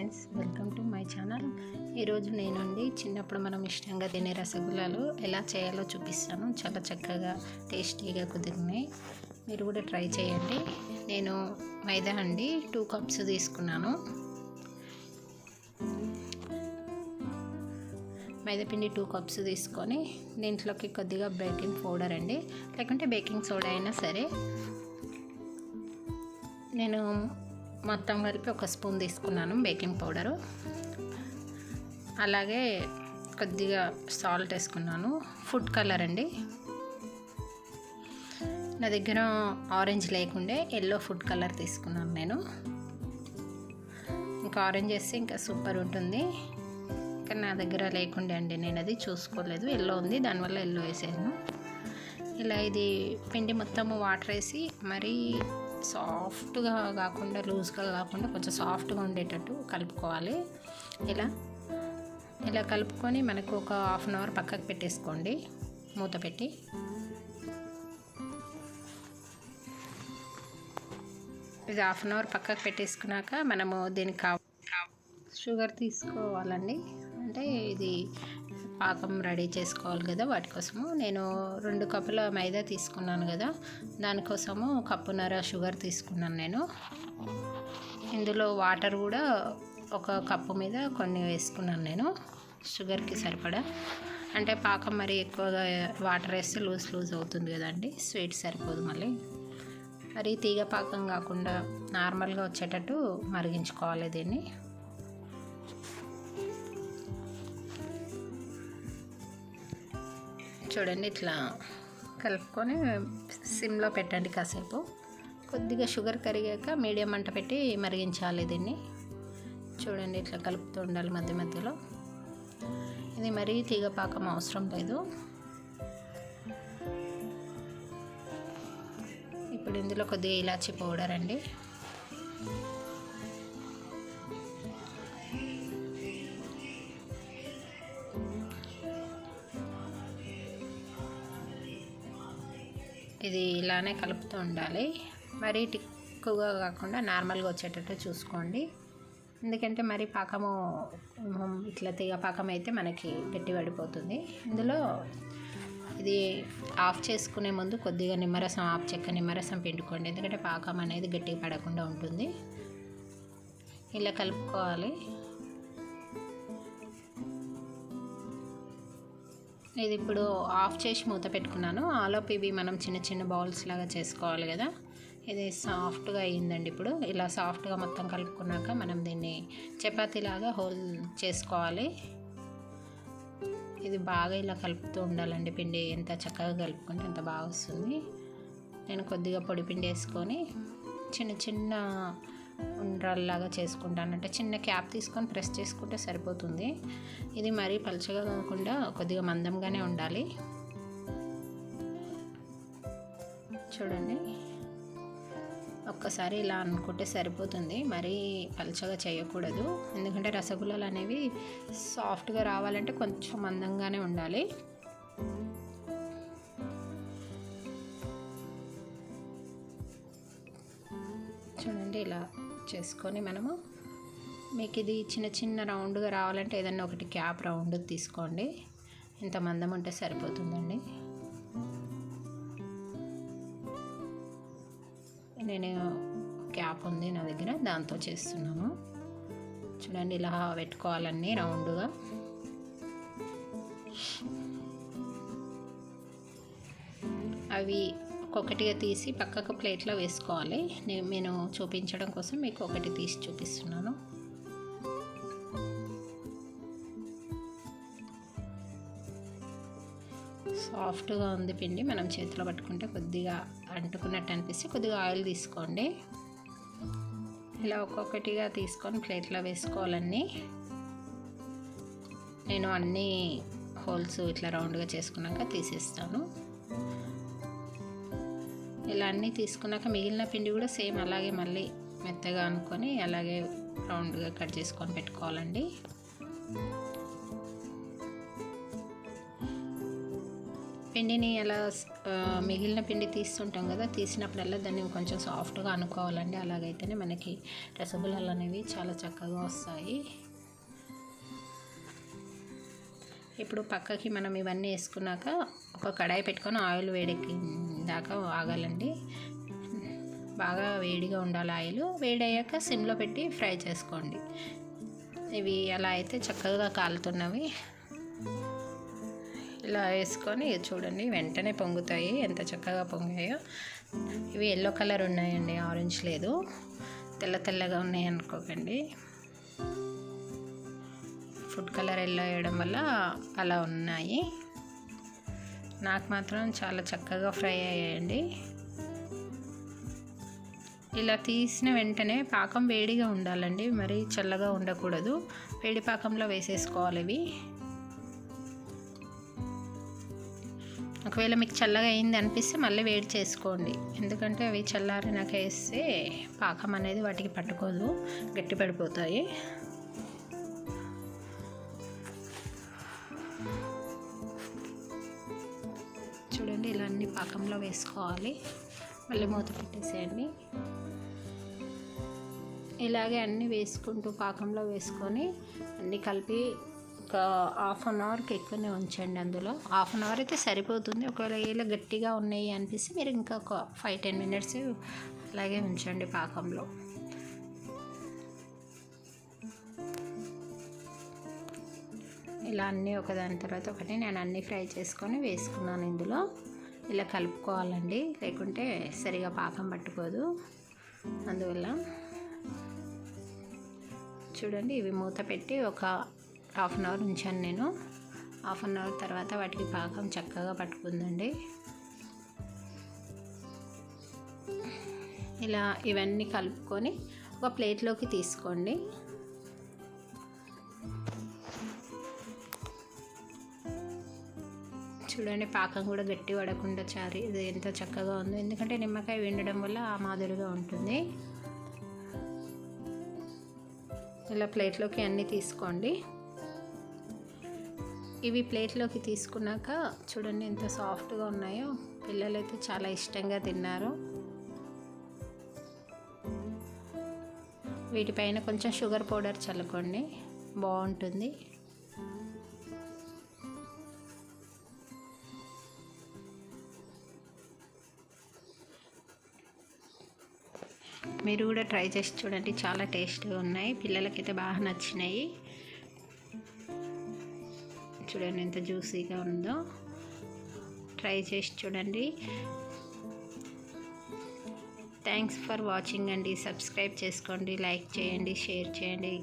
Friends welcome to my channel. ఈరోజు నేనండి చిన్నప్పుడు మనం ఇష్టంగా తినే రసగుల్లాలు ఎలా చేయాలో చూపిస్తాను. చాలా చక్కగా టేస్టీగా కుదిరినాయి. మీరు కూడా ట్రై చేయండి. నేను మైదా అండి టూ కప్స్ తీసుకున్నాను. మైదాపిండి టూ కప్స్ తీసుకొని దీంట్లోకి కొద్దిగా బేకింగ్ పౌడర్ అండి. లేకుంటే బేకింగ్ సోడా అయినా సరే. నేను మొత్తం కలిపి ఒక స్పూన్ తీసుకున్నాను బేకింగ్ పౌడరు. అలాగే కొద్దిగా సాల్ట్ వేసుకున్నాను. ఫుడ్ కలర్ అండి. నా దగ్గర ఆరెంజ్ లేకుండే ఎల్లో ఫుడ్ కలర్ తీసుకున్నాను నేను. ఇంకా ఆరెంజ్ వేస్తే ఇంకా సూపర్ ఉంటుంది. కానీ నా దగ్గర లేకుండే అండి నేను అది చూసుకోలేదు. ఎల్లో ఉంది దానివల్ల ఎల్లో వేసాను. ఇలా ఇది పిండి మొత్తము వాటర్ వేసి మరీ సాఫ్ట్గా కాకుండా లూజ్గా కాకుండా కొంచెం సాఫ్ట్గా ఉండేటట్టు కలుపుకోవాలి. ఇలా ఇలా కలుపుకొని మనకు ఒక హాఫ్ అన్ అవర్ పక్కకు పెట్టేసుకోండి. మూత పెట్టి. ఇది హాఫ్ అన్ అవర్ పక్కకు పెట్టేసుకున్నాక మనము దీనికి షుగర్ తీసుకోవాలండి. అంటే ఇది పాకం రెడీ చేసుకోవాలి కదా వాటి కోసము. నేను రెండు కప్పుల మైదా తీసుకున్నాను కదా దానికోసము కప్పున్నర షుగర్ తీసుకున్నాను నేను. ఇందులో వాటర్ కూడా ఒక కప్పు మీద కొన్ని వేసుకున్నాను నేను షుగర్కి సరిపడా. అంటే పాకం మరి ఎక్కువగా వాటర్ వేస్తే లూజ్ లూజ్ అవుతుంది కదండి స్వీట్ సరిపోదు మళ్ళీ. మరి తీగ పాకం కాకుండా నార్మల్గా వచ్చేటట్టు మరిగించుకోవాలి దీన్ని. చూడండి ఇట్లా కలుపుకొని సిమ్లో పెట్టండి కాసేపు. కొద్దిగా షుగర్ కరిగాక మీడియం మంట పెట్టి మరిగించాలి దీన్ని. చూడండి ఇట్లా కలుపుతూ ఉండాలి మధ్య మధ్యలో. ఇది మరీ తీగ పాకం అవసరం లేదు. ఇప్పుడు ఇందులో కొద్దిగా ఇలాచి పౌడర్ అండి. ఇది ఇలానే కలుపుతూ ఉండాలి. మరీ టిక్కుగా కాకుండా నార్మల్గా వచ్చేటట్టు చూసుకోండి. ఎందుకంటే మరి పాకము ఇట్లా తీగ పాకం అయితే మనకి గట్టి పడిపోతుంది. ఇందులో ఇది ఆఫ్ చేసుకునే ముందు కొద్దిగా నిమ్మరసం ఆఫ్ చెక్క నిమ్మరసం పిండుకోండి. ఎందుకంటే పాకం అనేది గట్టిగా పడకుండా ఉంటుంది. ఇలా కలుపుకోవాలి. ఇది ఇప్పుడు ఆఫ్ చేసి మూత పెట్టుకున్నాను. ఆలోపు ఇవి మనం చిన్న చిన్న బౌల్స్ లాగా చేసుకోవాలి కదా. ఇది సాఫ్ట్గా అయ్యిందండి ఇప్పుడు. ఇలా సాఫ్ట్గా మొత్తం కలుపుకున్నాక మనం దీన్ని చపాతీలాగా హోల్ చేసుకోవాలి. ఇది బాగా ఇలా కలుపుతూ ఉండాలండి పిండి. ఎంత చక్కగా కలుపుకుంటే అంత బాగా వస్తుంది. నేను కొద్దిగా పొడి పిండి వేసుకొని చిన్న చిన్న ఉండ్రాల్లాగా చేసుకుంటాను అంటే చిన్న క్యాప్ తీసుకొని ప్రెస్ చేసుకుంటే సరిపోతుంది. ఇది మరీ పలుచగా కాకుండా కొద్దిగా మందంగానే ఉండాలి. చూడండి. ఒక్కసారి ఇలా అనుకుంటే సరిపోతుంది. మరీ పలుచగా చేయకూడదు. ఎందుకంటే రసగుల్లాలు అనేవి సాఫ్ట్గా రావాలంటే కొంచెం మందంగానే ఉండాలి. చూడండి ఇలా చేసుకొని మనము మీకు ఇది చిన్న చిన్న రౌండ్గా రావాలంటే ఏదన్నా ఒకటి క్యాప్ రౌండ్ తీసుకోండి. ఇంత మందం ఉంటే సరిపోతుందండి. నేను క్యాప్ ఉంది నా దగ్గర దాంతో చేస్తున్నాను. చూడండి ఇలా పెట్టుకోవాలన్నీ రౌండ్గా. అవి ఒక్కొక్కటిగా తీసి పక్కకు ప్లేట్లో వేసుకోవాలి. నేను చూపించడం కోసం మీకు ఒకటి తీసి చూపిస్తున్నాను. సాఫ్ట్గా ఉంది పిండి. మనం చేతిలో పట్టుకుంటే కొద్దిగా అంటుకున్నట్టు అనిపిస్తే కొద్దిగా ఆయిల్ తీసుకోండి. ఇలా ఒక్కొక్కటిగా తీసుకొని ప్లేట్లో వేసుకోవాలన్నీ. నేను అన్నీ హోల్స్ ఇట్లా రౌండ్గా చేసుకున్నాక తీసేస్తాను. ఇలా అన్నీ తీసుకున్నాక మిగిలిన పిండి కూడా సేమ్ అలాగే మళ్ళీ మెత్తగా అనుకొని అలాగే రౌండ్గా కట్ చేసుకొని పెట్టుకోవాలండి. పిండిని ఎలా మిగిలిన పిండి తీస్తుంటాం కదా తీసినప్పుడల్లా దాన్ని కొంచెం సాఫ్ట్గా అనుకోవాలండి. అలాగైతేనే మనకి రసగుల్లాలు అనేవి చాలా చక్కగా వస్తాయి. ఇప్పుడు పక్కకి మనం ఇవన్నీ వేసుకున్నాక ఒక కడాయి పెట్టుకొని ఆయిల్ వేడెక్కి దాకా ఆగాలండి. బాగా వేడిగా ఉండాలి ఆయిల్. వేడయ్యాక సిమ్లో పెట్టి ఫ్రై చేసుకోండి. ఇవి అలా అయితే చక్కగా కాలుతున్నవి. ఇలా వేసుకొని చూడండి వెంటనే పొంగుతాయి. ఎంత చక్కగా పొంగాయో. ఇవి ఎల్లో కలర్ ఉన్నాయండి ఆరెంజ్ లేదు. తెల్ల తెల్లగా ఉన్నాయి అనుకోకండి. ఫుడ్ కలర్ ఎల్లో వేయడం వల్ల అలా ఉన్నాయి. నాకు మాత్రం చాలా చక్కగా ఫ్రై అయ్యాయండి. ఇలా తీసిన వెంటనే పాకం వేడిగా ఉండాలండి. మరి చల్లగా ఉండకూడదు. వేడి పాకంలో వేసేసుకోవాలి ఇవి. ఒకవేళ మీకు చల్లగా అయింది అనిపిస్తే మళ్ళీ వేడి చేసుకోండి. ఎందుకంటే అవి చల్లారినాక వేస్తే పాకం అనేది వాటికి పట్టుకోదు. గట్టి పడిపోతాయి. చూడండి ఇలా అన్ని పాకంలో వేసుకోవాలి. మళ్ళీ మూత పెట్టేసేయండి. ఇలాగే అన్నీ వేసుకుంటూ పాకంలో వేసుకొని అన్నీ కలిపి ఒక హాఫ్ అన్ అవర్కి ఎక్కువనే ఉంచండి అందులో. హాఫ్ అన్ అవర్ అయితే సరిపోతుంది. ఒకవేళ ఇలా గట్టిగా ఉన్నాయి అనిపిస్తే మీరు ఇంకా ఒక ఫైవ్ టెన్ మినిట్స్ అలాగే ఉంచండి పాకంలో. ఇలా అన్నీ ఒకదాని తర్వాత ఒకటి నేను అన్నీ ఫ్రై చేసుకొని వేసుకున్నాను ఇందులో. ఇలా కలుపుకోవాలండి లేకుంటే సరిగా పాకం పట్టుకోదు. అందువల్ల చూడండి ఇవి మూత పెట్టి ఒక హాఫ్ అన్ అవర్ ఉంచాను నేను. హాఫ్ అన్ అవర్ తర్వాత వాటికి పాకం చక్కగా పట్టుకుందండి. ఇలా ఇవన్నీ కలుపుకొని ఒక ప్లేట్లోకి తీసుకోండి. చూడండి పాకం కూడా గట్టి పడకుండా చారి ఇది ఎంత చక్కగా ఉందో. ఎందుకంటే నిమ్మకాయ విండడం వల్ల ఆ మాదిరిగా ఉంటుంది. ఇలా ప్లేట్లోకి అన్నీ తీసుకోండి. ఇవి ప్లేట్లోకి తీసుకున్నాక చూడండి ఎంత సాఫ్ట్గా ఉన్నాయో. పిల్లలైతే చాలా ఇష్టంగా తిన్నారు. వీటిపైన కొంచెం షుగర్ పౌడర్ చల్లుకోండి. బాగుంటుంది. మీరు కూడా ట్రై చేసి చూడండి. చాలా టేస్ట్గా ఉన్నాయి. పిల్లలకైతే బాగా నచ్చినాయి. చూడండి ఎంత జ్యూసీగా ఉందో. ట్రై చేసి చూడండి. థ్యాంక్స్ ఫర్ వాచింగ్ అండి. సబ్స్క్రైబ్ చేసుకోండి. లైక్ చేయండి. షేర్ చేయండి.